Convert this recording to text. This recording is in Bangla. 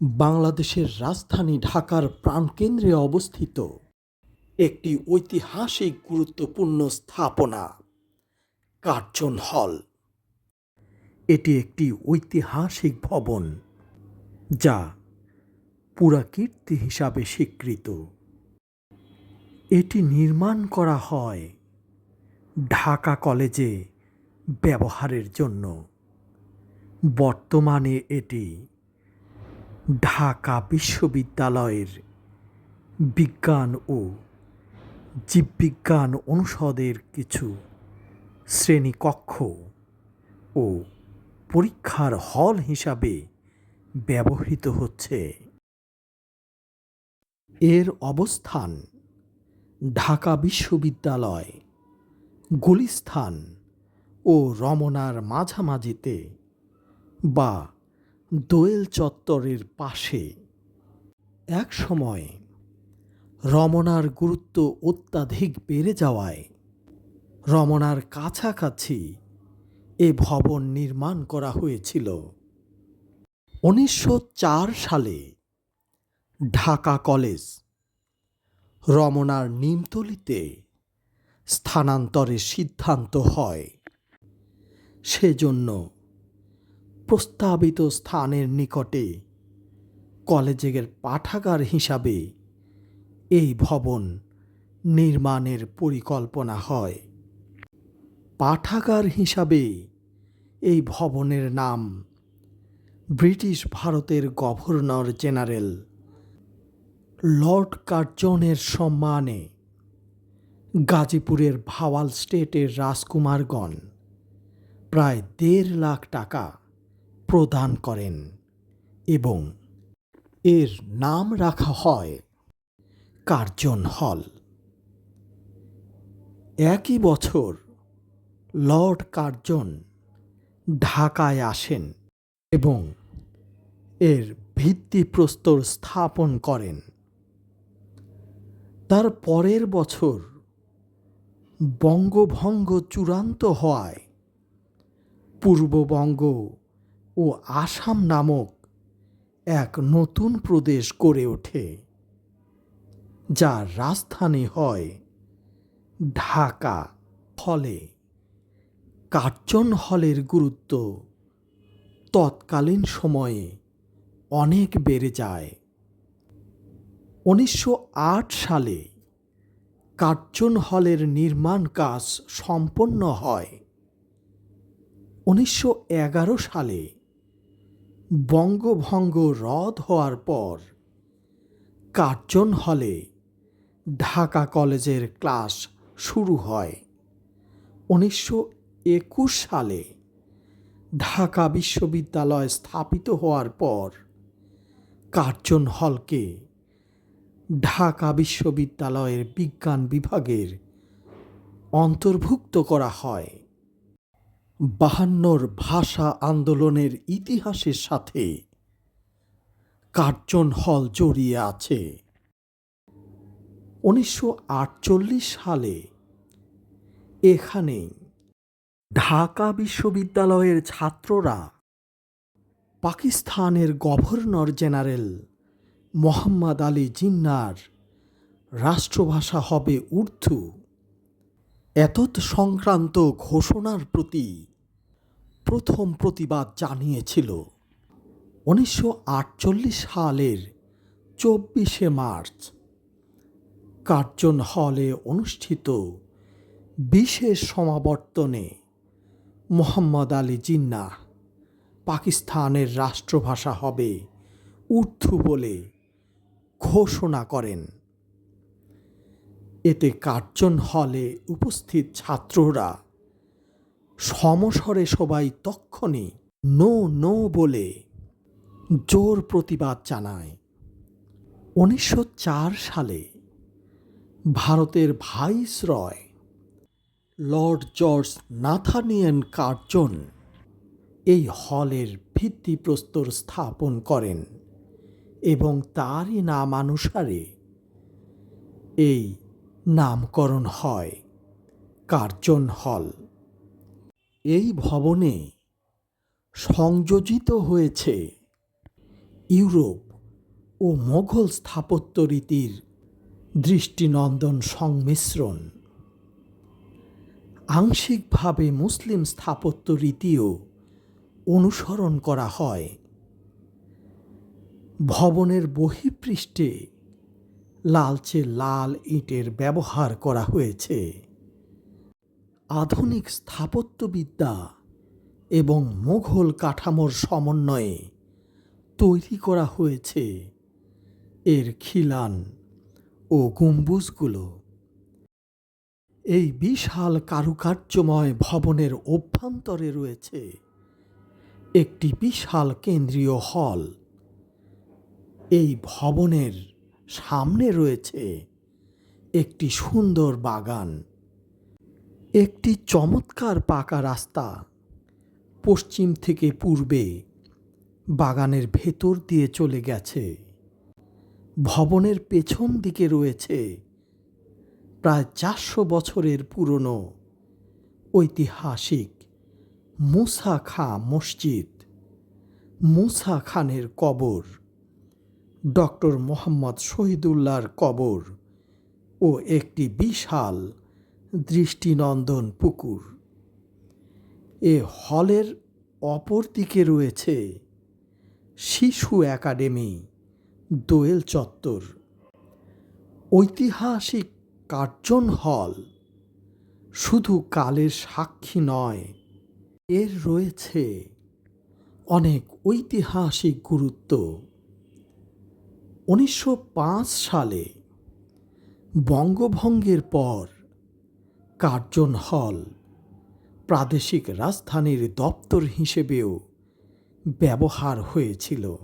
বাংলাদেশের রাজধানী ঢাকার প্রাণকেন্দ্রে অবস্থিত একটি ঐতিহাসিক গুরুত্বপূর্ণ স্থাপনা, কার্জন হল। এটি একটি ঐতিহাসিক ভবন যা পুরাকীর্তি হিসাবে স্বীকৃত। এটি নির্মাণ করা হয় ঢাকা কলেজে ব্যবহারের জন্য। বর্তমানে এটি ঢাকা বিশ্ববিদ্যালয়ের বিজ্ঞান ও জীববিজ্ঞান অনুষদের কিছু শ্রেণীকক্ষ ও পরীক্ষার হল হিসাবে ব্যবহৃত হচ্ছে। এর অবস্থান ঢাকা বিশ্ববিদ্যালয়, গুলিস্থান ও রমনার মাঝামাঝিতে বা দোয়েল চত্বরের পাশে। এক সময় রমনার গুরুত্ব অত্যাধিক বেড়ে যাওয়ায় রমনার কাছাকাছি এ ভবন নির্মাণ করা হয়েছিল। উনিশশো চার সালে ঢাকা কলেজ রমনার নিমতলিতে স্থানান্তরের সিদ্ধান্ত হয়। সেজন্য প্রস্তাবিত স্থানের নিকটে। কলেজের পাঠাগার হিসাবে এই ভবন নির্মাণের পরিকল্পনা হয়। পাঠাগার হিসাবে এই ভবনের নাম ব্রিটিশ ভারতের গভর্নর জেনারেল লর্ড কার্জনের সম্মানে গাজীপুরের ভাওয়াল স্টেটের রাজকুমারগণ প্রায় দেড় লাখ টাকা প্রদান করেন এবং এর নাম রাখা হয় কার্জন হল। একই বছর লর্ড কার্জন ঢাকায় আসেন এবং এর ভিত্তিপ্রস্তর স্থাপন করেন। তার পরের বছর বঙ্গভঙ্গ চূড়ান্ত হওয়ায় পূর্ববঙ্গ ও আসাম নামক এক নতুন প্রদেশ গড়ে ওঠে যার রাজধানী হয় ঢাকা ফলে কার্জন হলের গুরুত্ব তৎকালীন সময়ে অনেক বেড়ে যায়। উনিশশো আট সালে কার্জন হলের নির্মাণ কাজ সম্পন্ন হয়। উনিশশো এগারো সালে বঙ্গভঙ্গ রদ হওয়ার পর কার্জন হলে ঢাকা কলেজের ক্লাস শুরু হয়। উনিশশো একুশ সালে ঢাকা বিশ্ববিদ্যালয় স্থাপিত হওয়ার পর কার্জন হলকে ঢাকা বিশ্ববিদ্যালয়ের বিজ্ঞান বিভাগের অন্তর্ভুক্ত করা হয়। বাহান্নর ভাষা আন্দোলনের ইতিহাসের সাথে কার্জন হল জড়িয়ে আছে। উনিশশো আটচল্লিশ সালে এখানে ঢাকা বিশ্ববিদ্যালয়ের ছাত্ররা পাকিস্তানের গভর্নর জেনারেল মোহাম্মদ আলী জিন্নার রাষ্ট্রভাষা হবে উর্দু। এতৎ সংক্রান্ত ঘোষণার প্রতি প্রথম প্রতিবাদ জানিয়েছিল উনিশশো আটচল্লিশ সালের চব্বিশে মার্চ। কার্জন হলে অনুষ্ঠিত বিশেষ সমাবর্তনে মোহাম্মদ আলী জিন্নাহ পাকিস্তানের রাষ্ট্রভাষা হবে উর্দু বলে ঘোষণা করেন। এতে কার্জন হলে উপস্থিত ছাত্ররা সমস্বরে সবাই তক্ষণি নো নো বলে জোর প্রতিবাদ জানায়। উনিশশো চার সালে ভারতের viceroy lord George Nathaniel Curzon এই হলের ভিত্তিপ্রস্তর স্থাপন করেন এবং তারই নামানুসারে এই নামকরণ হয়। কার্জন হল। এই ভবনে সংযোজিত হয়েছে ইউরোপ ও মোঘল স্থাপত্য রীতির দৃষ্টিনন্দন সংমিশ্রণ। আংশিকভাবে মুসলিম স্থাপত্য রীতিও অনুসরণ করা হয়। ভবনের বহিঃপৃষ্ঠে লালচে লাল ইটের ব্যবহার করা হয়েছে। আধুনিক স্থাপত্যবিদ্যা এবং মোঘল কাঠামোর সমন্বয়ে তৈরি করা হয়েছে এর খিলান ও গম্বুজগুলো। এই বিশাল কারুকার্যময় ভবনের অভ্যন্তরে রয়েছে একটি বিশাল কেন্দ্রীয় হল। এই ভবনের সামনে রয়েছে একটি সুন্দর বাগান, একটি চমৎকার পাকা রাস্তা। পশ্চিম থেকে পূর্বে বাগানের ভেতর দিয়ে চলে গেছে। ভবনের পেছন দিকে রয়েছে প্রায় চারশো বছরের পুরনো ঐতিহাসিক মুসা খা মসজিদ, মুসা খানের কবর। ডক্টর মোহাম্মদ শহীদুল্লাহর কবর ও একটি বিশাল দৃষ্টিনন্দন পুকুর। এ হলের অপর দিকে রয়েছে শিশু একাডেমি, দোয়েল চত্বর। ঐতিহাসিক কার্জন হল শুধু কালের সাক্ষী নয়, এর রয়েছে অনেক ঐতিহাসিক গুরুত্ব। উনিশশো পাঁচ সালে বঙ্গভঙ্গের পর কার্জন হল প্রাদেশিক রাজধানীর দপ্তর হিসেবেও ব্যবহার হয়েছিল।